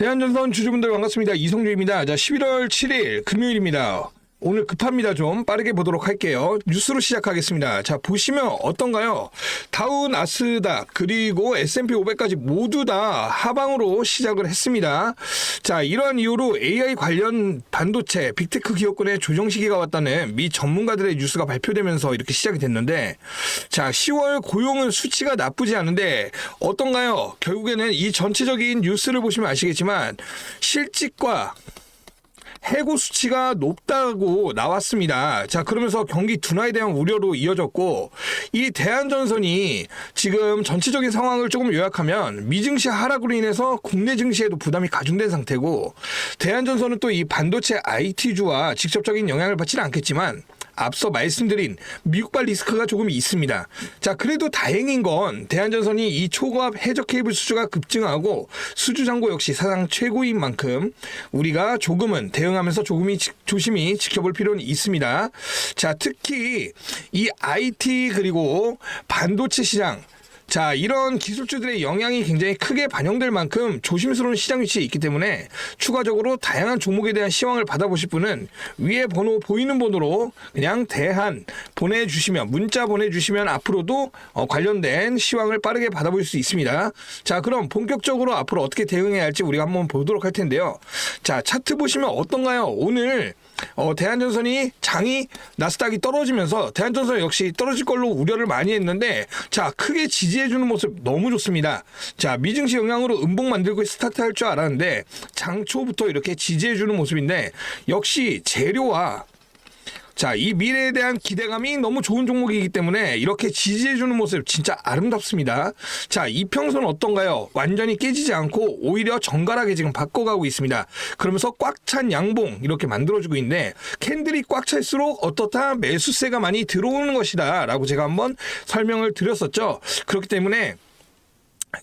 대한전선 주주분들 반갑습니다. 이성주입니다. 자, 11월 7일 금요일입니다. 오늘 급합니다. 좀 빠르게 보도록 할게요. 뉴스로 시작하겠습니다. 자, 보시면 어떤가요? 다우, 나스닥, 그리고 S&P 500까지 모두 다 하방으로 시작을 했습니다. 자, 이러한 이유로 AI 관련 반도체, 빅테크 기업군의 조정 시기가 왔다는 미 전문가들의 뉴스가 발표되면서 이렇게 시작이 됐는데, 자, 10월 고용은 수치가 나쁘지 않은데 어떤가요? 결국에는 이 전체적인 뉴스를 보시면 아시겠지만 실직과 해고 수치가 높다고 나왔습니다. 자, 그러면서 경기 둔화에 대한 우려로 이어졌고, 이 대한전선이 지금 전체적인 상황을 조금 요약하면 미증시 하락으로 인해서 국내 증시에도 부담이 가중된 상태고, 대한전선은 또 이 반도체 IT주와 직접적인 영향을 받지는 않겠지만, 앞서 말씀드린 미국발 리스크가 조금 있습니다. 자, 그래도 다행인 건 대한전선이 이 초고압 해적 케이블 수주가 급증하고 수주 잔고 역시 사상 최고인 만큼 우리가 조금은 대응하면서 조금이 지- 조심히 지켜볼 필요는 있습니다. 자, 특히 이 IT 그리고 반도체 시장 자, 이런 기술주들의 영향이 굉장히 크게 반영될 만큼 조심스러운 시장 위치에 있기 때문에 추가적으로 다양한 종목에 대한 시황을 받아보실 분은 위에 번호 보이는 번호로 그냥 대한 보내주시면 문자 보내주시면 앞으로도 어, 관련된 시황을 빠르게 받아볼 수 있습니다. 자, 그럼 본격적으로 앞으로 어떻게 대응해야 할지 우리가 한번 보도록 할 텐데요. 자, 차트 보시면 어떤가요? 오늘 어, 대한전선이 장이 나스닥이 떨어지면서 대한전선 역시 떨어질 걸로 우려를 많이 했는데 자 크게 지지 해주는 모습 너무 좋습니다. 자 미증시 영향으로 음봉 만들고 스타트할 줄 알았는데 장 초부터 이렇게 지지해주는 모습인데 역시 재료와 자, 이 미래에 대한 기대감이 너무 좋은 종목이기 때문에 이렇게 지지해주는 모습 진짜 아름답습니다. 자, 이평선 어떤가요? 완전히 깨지지 않고 오히려 정갈하게 지금 바꿔가고 있습니다. 그러면서 꽉 찬 양봉 이렇게 만들어주고 있는데 캔들이 꽉 찰수록 어떻다 매수세가 많이 들어오는 것이다 라고 제가 한번 설명을 드렸었죠. 그렇기 때문에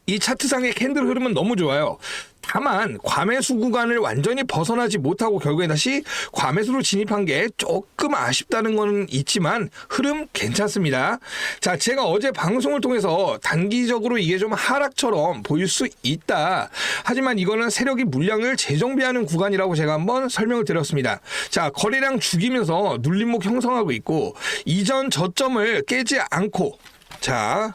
이 차트상의 캔들 흐름은 너무 좋아요. 다만 과매수 구간을 완전히 벗어나지 못하고 결국에 다시 과매수로 진입한 게 조금 아쉽다는 건 있지만 흐름 괜찮습니다. 자, 제가 어제 방송을 통해서 단기적으로 이게 좀 하락처럼 보일 수 있다. 하지만 이거는 세력이 물량을 재정비하는 구간이라고 제가 한번 설명을 드렸습니다. 자, 거래량 죽이면서 눌림목 형성하고 있고 이전 저점을 깨지 않고 자,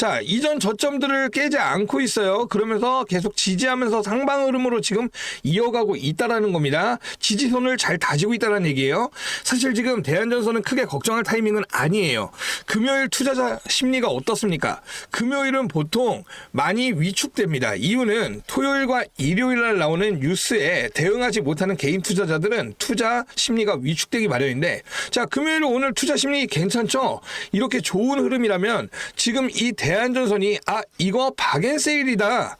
자, 이전 저점들을 깨지 않고 있어요. 그러면서 계속 지지하면서 상방 흐름으로 지금 이어가고 있다라는 겁니다. 지지선을 잘 다지고 있다는 얘기예요. 사실 지금 대한전선은 크게 걱정할 타이밍은 아니에요. 금요일 투자자 심리가 어떻습니까? 금요일은 보통 많이 위축됩니다. 이유는 토요일과 일요일 날 나오는 뉴스에 대응하지 못하는 개인 투자자들은 투자 심리가 위축되기 마련인데 자, 금요일 오늘 투자 심리 괜찮죠? 이렇게 좋은 흐름이라면 지금 이 대 한전선이 아 이거 박앤세일이다.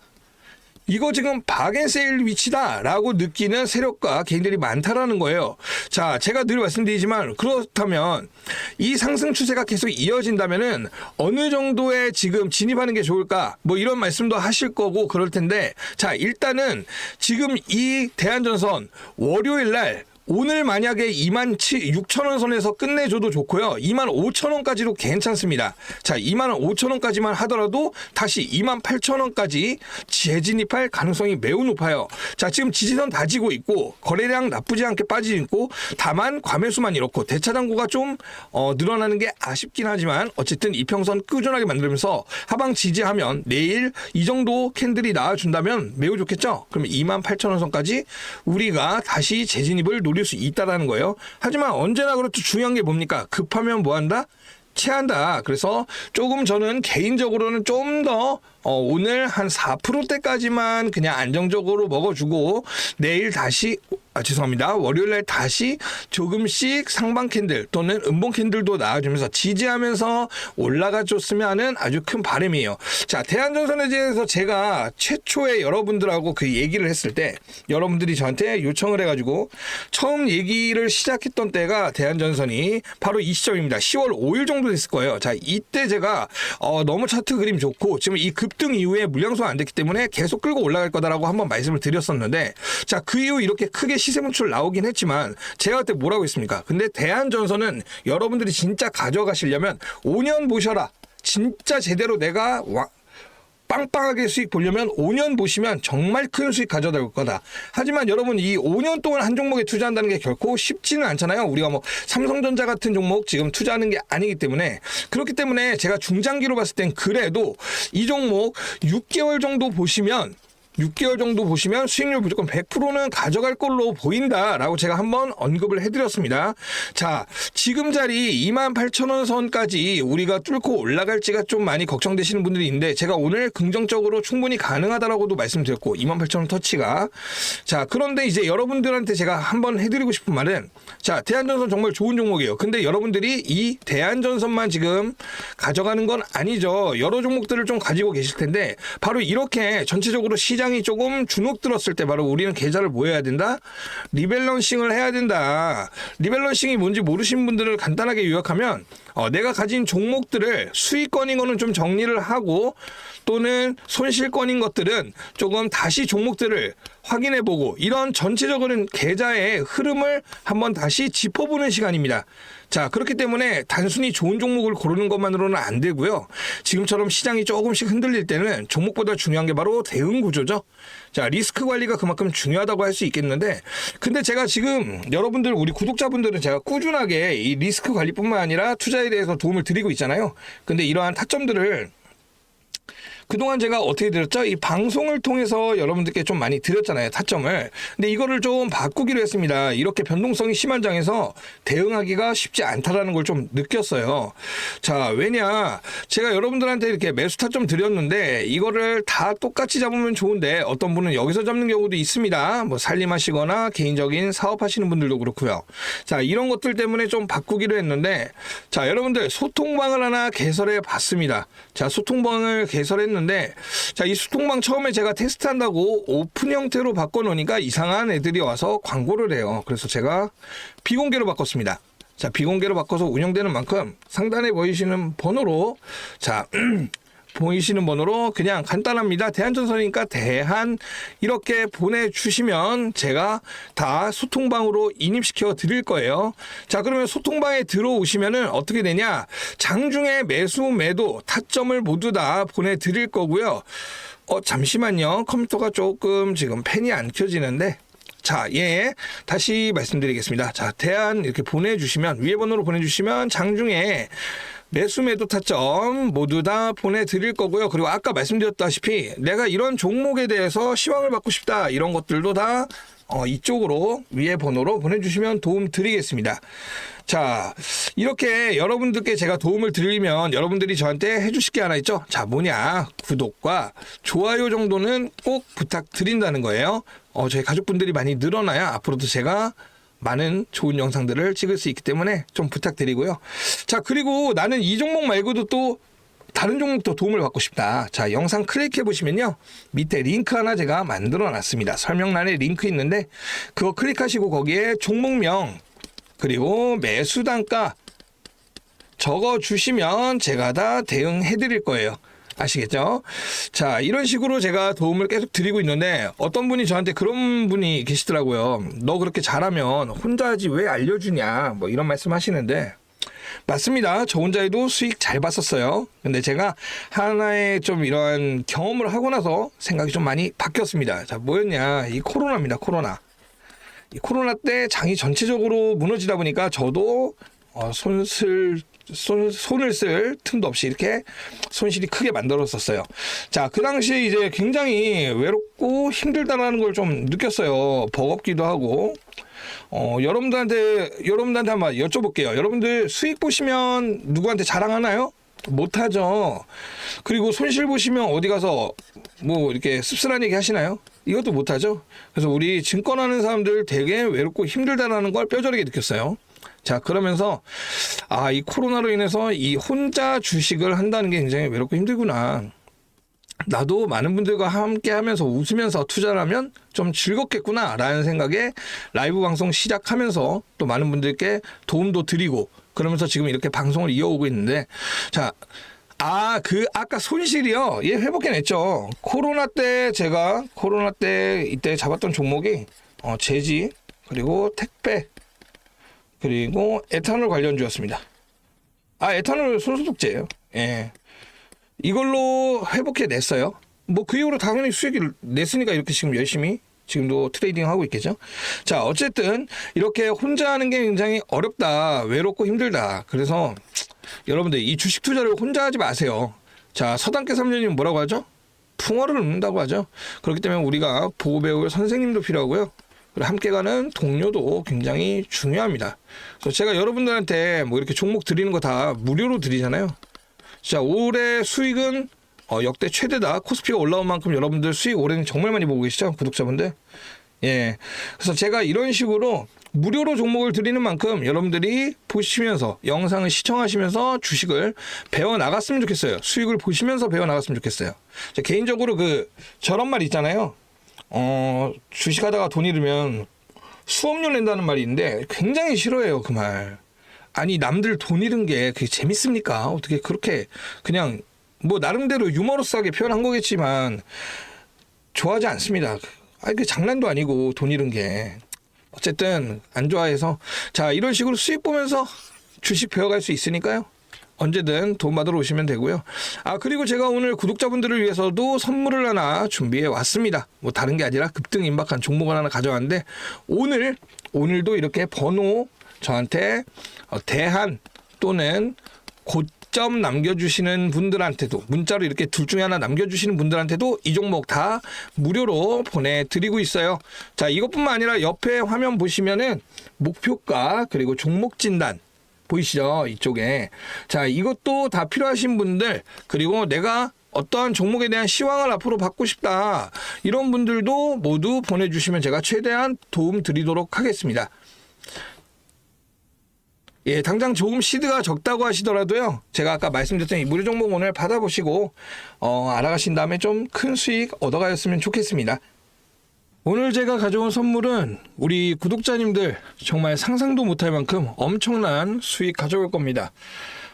이거 지금 박앤세일 위치다라고 느끼는 세력과 개인들이 많다라는 거예요. 자, 제가 늘 말씀드리지만 그렇다면 이 상승 추세가 계속 이어진다면은 어느 정도의 지금 진입하는 게 좋을까? 뭐 이런 말씀도 하실 거고 그럴 텐데 자, 일단은 지금 이 대한전선 월요일 날 오늘 만약에 2만 6천 원 선에서 끝내줘도 좋고요. 2만 5천 원까지도 괜찮습니다. 자, 2만 5천 원까지만 하더라도 다시 2만 8천 원까지 재진입할 가능성이 매우 높아요. 자, 지금 지지선 다지고 있고 거래량 나쁘지 않게 빠지고 다만 과매수만 이렇고 대차장고가 좀 어, 늘어나는 게 아쉽긴 하지만 어쨌든 이평선 꾸준하게 만들면서 하방 지지하면 내일 이 정도 캔들이 나와준다면 매우 좋겠죠. 그러면 2만 8천 원 선까지 우리가 다시 재진입을 노릴 수 있다라는 거예요. 하지만 언제나 그렇듯 중요한 게 뭡니까? 급하면 뭐 한다? 체한다. 그래서 조금 저는 개인적으로는 좀더 어, 오늘 한 4%대까지만 그냥 안정적으로 먹어주고 내일 다시 아, 죄송합니다. 월요일 날 다시 조금씩 상방 캔들 또는 음봉 캔들도 나와주면서 지지하면서 올라가 줬으면 하는 아주 큰 바람이에요. 자, 대한전선에 대해서 제가 최초에 여러분들하고 그 얘기를 했을 때 여러분들이 저한테 요청을 해가지고 처음 얘기를 시작했던 때가 대한전선이 바로 이 시점입니다. 10월 5일 정도 됐을 거예요. 자, 이때 제가 어, 너무 차트 그림 좋고 지금 이급 등 이후에 물량소가 안 됐기 때문에 계속 끌고 올라갈 거다라고 한번 말씀을 드렸었는데 자, 그 이후 이렇게 크게 시세 분출 나오긴 했지만 제가 그때 뭐라고 했습니까? 근데 대한전선은 여러분들이 진짜 가져가시려면 5년 보셔라. 진짜 제대로 내가 와, 빵빵하게 수익 보려면 5년 보시면 정말 큰 수익 가져다 올 거다. 하지만 여러분 이 5년 동안 한 종목에 투자한다는 게 결코 쉽지는 않잖아요. 우리가 뭐 삼성전자 같은 종목 지금 투자하는 게 아니기 때문에 그렇기 때문에 제가 중장기로 봤을 땐 그래도 이 종목 6개월 정도 보시면 6개월 정도 보시면 수익률 무조건 100%는 가져갈 걸로 보인다라고 제가 한번 언급을 해드렸습니다. 자, 지금 자리 28,000원 선까지 우리가 뚫고 올라갈지가 좀 많이 걱정되시는 분들이 있는데 제가 오늘 긍정적으로 충분히 가능하다라고도 말씀드렸고 28,000원 터치가 자, 그런데 이제 여러분들한테 제가 한번 해드리고 싶은 말은 자, 대한전선 정말 좋은 종목이에요. 근데 여러분들이 이 대한전선만 지금 가져가는 건 아니죠. 여러 종목들을 좀 가지고 계실 텐데 바로 이렇게 전체적으로 시장 이 조금 주눅 들었을 때 바로 우리는 계좌를 뭐 해야 된다? 리밸런싱을 해야 된다. 리밸런싱이 뭔지 모르신 분들을 간단하게 요약하면 어, 내가 가진 종목들을 수익권인 거는 좀 정리를 하고 또는 손실권인 것들은 조금 다시 종목들을 확인해 보고 이런 전체적인 계좌의 흐름을 한번 다시 짚어보는 시간입니다. 자, 그렇기 때문에 단순히 좋은 종목을 고르는 것만으로는 안 되고요. 지금처럼 시장이 조금씩 흔들릴 때는 종목보다 중요한 게 바로 대응 구조죠. 자, 리스크 관리가 그만큼 중요하다고 할 수 있겠는데, 근데 제가 지금 여러분들, 우리 구독자분들은 제가 꾸준하게 이 리스크 관리뿐만 아니라 투자에 대해서 도움을 드리고 있잖아요. 근데 이러한 타점들을 그동안 제가 어떻게 드렸죠? 이 방송을 통해서 여러분들께 좀 많이 드렸잖아요. 타점을. 근데 이거를 좀 바꾸기로 했습니다. 이렇게 변동성이 심한 장에서 대응하기가 쉽지 않다라는 걸 좀 느꼈어요. 자, 왜냐? 제가 여러분들한테 이렇게 매수 타점 드렸는데 이거를 다 똑같이 잡으면 좋은데 어떤 분은 여기서 잡는 경우도 있습니다. 뭐 살림하시거나 개인적인 사업하시는 분들도 그렇고요. 자, 이런 것들 때문에 좀 바꾸기로 했는데 자, 여러분들 소통방을 하나 개설해 봤습니다. 자, 소통방을 개설했는데 자, 이 소통방 처음에 제가 테스트한다고 오픈 형태로 바꿔 놓으니까 이상한 애들이 와서 광고를 해요. 그래서 제가 비공개로 바꿨습니다. 자, 비공개로 바꿔서 운영되는 만큼 상단에 보이시는 번호로 자, 보이시는 번호로 그냥 간단합니다. 대한전선이니까 대한 이렇게 보내주시면 제가 다 소통방으로 인입시켜 드릴 거예요. 자, 그러면 소통방에 들어오시면은 어떻게 되냐? 장중에 매수, 매도, 타점을 모두 다 보내드릴 거고요. 어, 잠시만요. 컴퓨터가 조금 지금 펜이 안 켜지는데. 자, 예. 다시 말씀드리겠습니다. 자, 대안 이렇게 보내주시면, 위에 번호로 보내주시면 장중에 매수 매도 타점 모두 다 보내드릴 거고요. 그리고 아까 말씀드렸다시피 내가 이런 종목에 대해서 시황을 받고 싶다. 이런 것들도 다 어, 이쪽으로 위에 번호로 보내주시면 도움 드리겠습니다. 자, 이렇게 여러분들께 제가 도움을 드리면 여러분들이 저한테 해주실 게 하나 있죠? 자, 뭐냐. 구독과 좋아요 정도는 꼭 부탁드린다는 거예요. 어, 저희 가족분들이 많이 늘어나야 앞으로도 제가 많은 좋은 영상들을 찍을 수 있기 때문에 좀 부탁드리고요. 자, 그리고 나는 이 종목 말고도 또 다른 종목도 도움을 받고 싶다. 자, 영상 클릭해 보시면요. 밑에 링크 하나 제가 만들어 놨습니다. 설명란에 링크 있는데 그거 클릭하시고 거기에 종목명 그리고 매수 단가 적어 주시면 제가 다 대응해 드릴 거예요. 아시겠죠? 자, 이런 식으로 제가 도움을 계속 드리고 있는데 어떤 분이 저한테 그런 분이 계시더라고요. 너 그렇게 잘하면 혼자 하지 왜 알려주냐? 뭐 이런 말씀 하시는데 맞습니다. 저 혼자 해도 수익 잘 봤었어요. 근데 제가 하나의 좀 이러한 경험을 하고 나서 생각이 좀 많이 바뀌었습니다. 자, 뭐였냐? 이 코로나입니다. 코로나. 이 코로나 때 장이 전체적으로 무너지다 보니까 저도 어, 손을 손, 손을 쓸 틈도 없이 이렇게 손실이 크게 만들었었어요. 자, 그 당시에 이제 굉장히 외롭고 힘들다라는 걸 좀 느꼈어요. 버겁기도 하고. 어, 여러분들한테, 여러분들한테 한번 여쭤볼게요. 여러분들 수익 보시면 누구한테 자랑하나요? 못하죠. 그리고 손실 보시면 어디 가서 뭐 이렇게 씁쓸한 얘기 하시나요? 이것도 못하죠. 그래서 우리 증권하는 사람들 되게 외롭고 힘들다라는 걸 뼈저리게 느꼈어요. 자, 그러면서, 아, 이 코로나로 인해서 이 혼자 주식을 한다는 게 굉장히 외롭고 힘들구나. 나도 많은 분들과 함께 하면서 웃으면서 투자를 하면 좀 즐겁겠구나 라는 생각에 라이브 방송 시작하면서 또 많은 분들께 도움도 드리고 그러면서 지금 이렇게 방송을 이어오고 있는데 자, 아, 그 아까 손실이요. 예, 회복해냈죠. 코로나 때 제가 코로나 때 이때 잡았던 종목이 어, 제지 그리고 택배 그리고 에탄올 관련주였습니다. 아, 에탄올 손소독제예요. 예. 이걸로 회복해 냈어요. 뭐 그 이후로 당연히 수익을 냈으니까 이렇게 지금 열심히 지금도 트레이딩 하고 있겠죠. 자, 어쨌든 이렇게 혼자 하는 게 굉장히 어렵다, 외롭고 힘들다. 그래서 여러분들 이 주식 투자를 혼자 하지 마세요. 자, 서당계 3년이면 뭐라고 하죠? 풍어를 읊는다고 하죠. 그렇기 때문에 우리가 보고 배울 선생님도 필요하고요. 그리고 함께 가는 동료도 굉장히 중요합니다. 그래서 제가 여러분들한테 뭐 이렇게 종목 드리는 거 다 무료로 드리잖아요. 자, 올해 수익은 어, 역대 최대다. 코스피가 올라온 만큼 여러분들 수익 올해는 정말 많이 보고 계시죠? 구독자분들. 예. 그래서 제가 이런 식으로 무료로 종목을 드리는 만큼 여러분들이 보시면서 영상을 시청하시면서 주식을 배워 나갔으면 좋겠어요. 수익을 보시면서 배워 나갔으면 좋겠어요. 자, 개인적으로 그 저런 말 있잖아요. 어, 주식하다가 돈 잃으면 수업료 낸다는 말이 있는데 굉장히 싫어해요, 그 말. 아니, 남들 돈 잃은 게 그게 재밌습니까? 어떻게 그렇게 그냥 뭐 나름대로 유머러스하게 표현한 거겠지만 좋아하지 않습니다. 아니, 그 장난도 아니고 돈 잃은 게. 어쨌든 안 좋아해서 자, 이런 식으로 수익 보면서 주식 배워갈 수 있으니까요. 언제든 돈 받으러 오시면 되고요. 아, 그리고 제가 오늘 구독자분들을 위해서도 선물을 하나 준비해 왔습니다. 뭐 다른 게 아니라 급등 임박한 종목을 하나 가져왔는데 오늘 오늘도 이렇게 번호 저한테 어, 대한 또는 고점 남겨주시는 분들한테도 문자로 이렇게 둘 중에 하나 남겨주시는 분들한테도 이 종목 다 무료로 보내드리고 있어요. 자 이것뿐만 아니라 옆에 화면 보시면은 목표가 그리고 종목 진단 보이시죠 이쪽에 자 이것도 다 필요하신 분들 그리고 내가 어떠한 종목에 대한 시황을 앞으로 받고 싶다 이런 분들도 모두 보내주시면 제가 최대한 도움 드리도록 하겠습니다. 예, 당장 조금 시드가 적다고 하시더라도요. 제가 아까 말씀드렸던 이 무료 종목 오늘 받아보시고 어, 알아가신 다음에 좀 큰 수익 얻어가셨으면 좋겠습니다. 오늘 제가 가져온 선물은 우리 구독자님들 정말 상상도 못할 만큼 엄청난 수익 가져올 겁니다.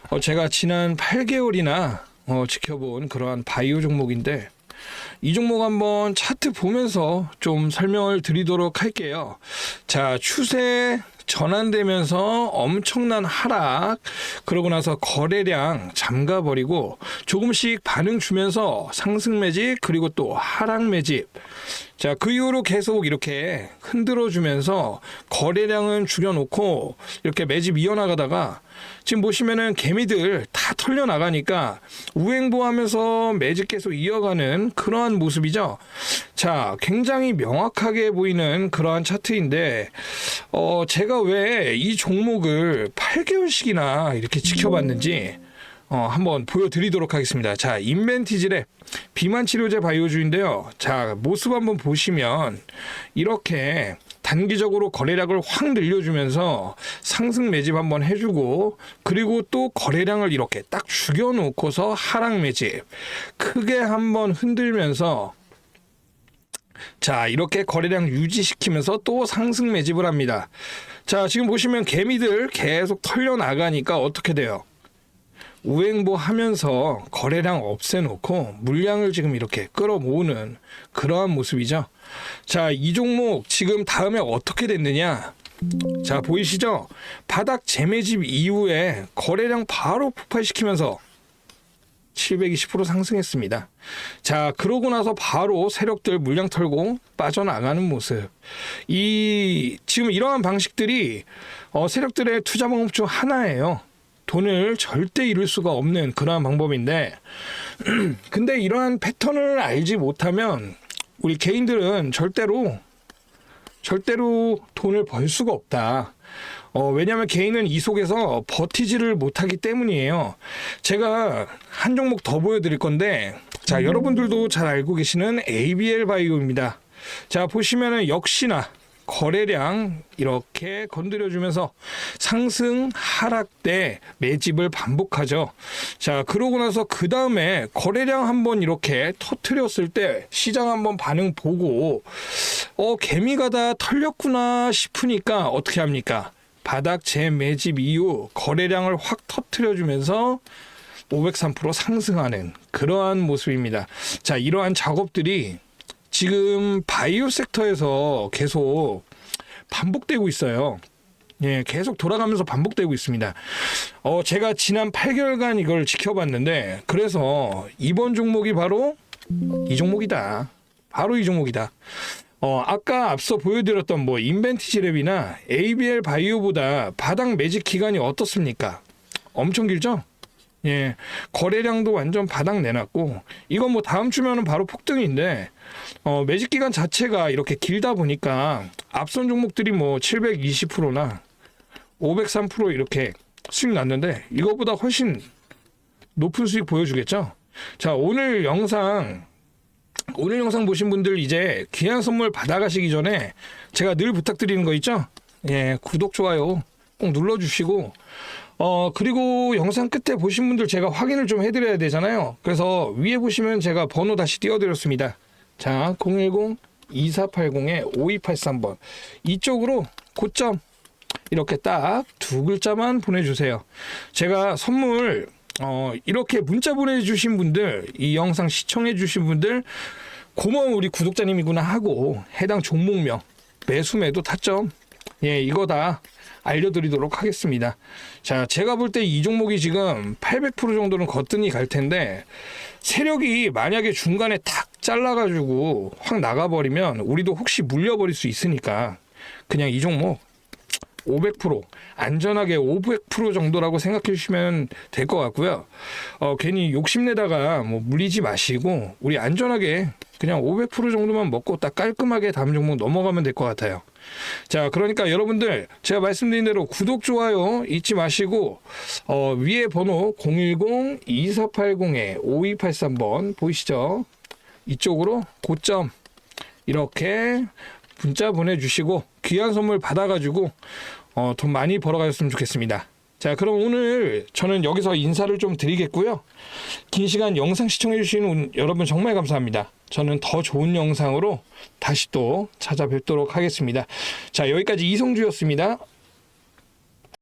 어, 제가 지난 8개월이나 어, 지켜본 그러한 바이오 종목인데 이 종목 한번 차트 보면서 좀 설명을 드리도록 할게요. 자, 추세 전환되면서 엄청난 하락 그러고 나서 거래량 잠가 버리고 조금씩 반응 주면서 상승 매집 그리고 또 하락 매집 자 그 이후로 계속 이렇게 흔들어 주면서 거래량은 줄여놓고 이렇게 매집 이어나가다가 지금 보시면은 개미들 다 털려 나가니까 우행보 하면서 매집 계속 이어가는 그러한 모습이죠. 자, 굉장히 명확하게 보이는 그러한 차트인데, 어, 제가 왜 이 종목을 8개월씩이나 이렇게 지켜봤는지, 어, 한번 보여드리도록 하겠습니다. 자, 인벤티지랩 비만 치료제 바이오주인데요. 자, 모습 한번 보시면 이렇게 단기적으로 거래량을 확 늘려주면서 상승 매집 한번 해주고 그리고 또 거래량을 이렇게 딱 죽여놓고서 하락 매집 크게 한번 흔들면서 자 이렇게 거래량 유지시키면서 또 상승 매집을 합니다. 자 지금 보시면 개미들 계속 털려 나가니까 어떻게 돼요? 우행보 하면서 거래량 없애놓고 물량을 지금 이렇게 끌어모으는 그러한 모습이죠. 자, 이 종목 지금 다음에 어떻게 됐느냐? 자, 보이시죠? 바닥 재매집 이후에 거래량 바로 폭발시키면서 720% 상승했습니다. 자, 그러고 나서 바로 세력들 물량 털고 빠져나가는 모습. 이, 지금 이러한 방식들이 어, 세력들의 투자 방법 중 하나예요. 돈을 절대 잃을 수가 없는 그러한 방법인데, 근데 이러한 패턴을 알지 못하면 우리 개인들은 절대로 절대로 돈을 벌 수가 없다. 어, 왜냐하면 개인은 이 속에서 버티지를 못하기 때문이에요. 제가 한 종목 더 보여드릴 건데, 자, 여러분들도 잘 알고 계시는 ABL 바이오입니다. 자, 보시면은 역시나 거래량 이렇게 건드려주면서 상승 하락 때 매집을 반복하죠. 자 그러고 나서 그 다음에 거래량 한번 이렇게 터트렸을 때 시장 한번 반응 보고 어 개미가 다 털렸구나 싶으니까 어떻게 합니까? 바닥 재매집 이후 거래량을 확 터트려주면서 503% 상승하는 그러한 모습입니다. 자 이러한 작업들이 지금 바이오 섹터에서 계속 반복되고 있어요. 예, 계속 돌아가면서 반복되고 있습니다. 어, 제가 지난 8개월간 이걸 지켜봤는데, 그래서 이번 종목이 바로 이 종목이다. 바로 이 종목이다. 어, 아까 앞서 보여드렸던 뭐 인벤티지 랩이나 ABL 바이오보다 바닥 매직 기간이 어떻습니까? 엄청 길죠? 예, 거래량도 완전 바닥 내놨고 이건 뭐 다음 주면은 바로 폭등인데 어, 매직 기간 자체가 이렇게 길다 보니까 앞선 종목들이 뭐 720%나 503% 이렇게 수익 났는데 이거보다 훨씬 높은 수익 보여주겠죠? 자, 오늘 영상 오늘 영상 보신 분들 이제 귀한 선물 받아가시기 전에 제가 늘 부탁드리는 거 있죠? 예, 구독, 좋아요 꼭 눌러주시고, 어, 그리고 영상 끝에 보신 분들 제가 확인을 좀 해드려야 되잖아요. 그래서 위에 보시면 제가 번호 다시 띄워드렸습니다. 자, 010-2480-5283번. 이쪽으로 고점 이렇게 딱 두 글자만 보내주세요. 제가 선물 어, 이렇게 문자 보내주신 분들, 이 영상 시청해주신 분들, 고마운 우리 구독자님이구나 하고 해당 종목명, 매수매도 타점, 예, 이거 다 알려드리도록 하겠습니다. 자, 제가 볼 때 이 종목이 지금 800% 정도는 거뜬히 갈 텐데, 세력이 만약에 중간에 탁 잘라가지고 확 나가버리면 우리도 혹시 물려버릴 수 있으니까 그냥 이 종목 500% 안전하게 500% 정도라고 생각해 주시면 될 것 같고요. 어, 괜히 욕심내다가 뭐 물리지 마시고 우리 안전하게 그냥 500% 정도만 먹고 딱 깔끔하게 다음 종목 넘어가면 될 것 같아요. 자, 그러니까 여러분들 제가 말씀드린 대로 구독, 좋아요 잊지 마시고 어, 위에 번호 010-2480-5283번 보이시죠? 이쪽으로 고점 이렇게 문자 보내주시고 귀한 선물 받아가지고 어, 돈 많이 벌어가셨으면 좋겠습니다. 자, 그럼 오늘 저는 여기서 인사를 좀 드리겠고요. 긴 시간 영상 시청해주신 여러분 정말 감사합니다. 저는 더 좋은 영상으로 다시 또 찾아뵙도록 하겠습니다. 자, 여기까지 이성주였습니다.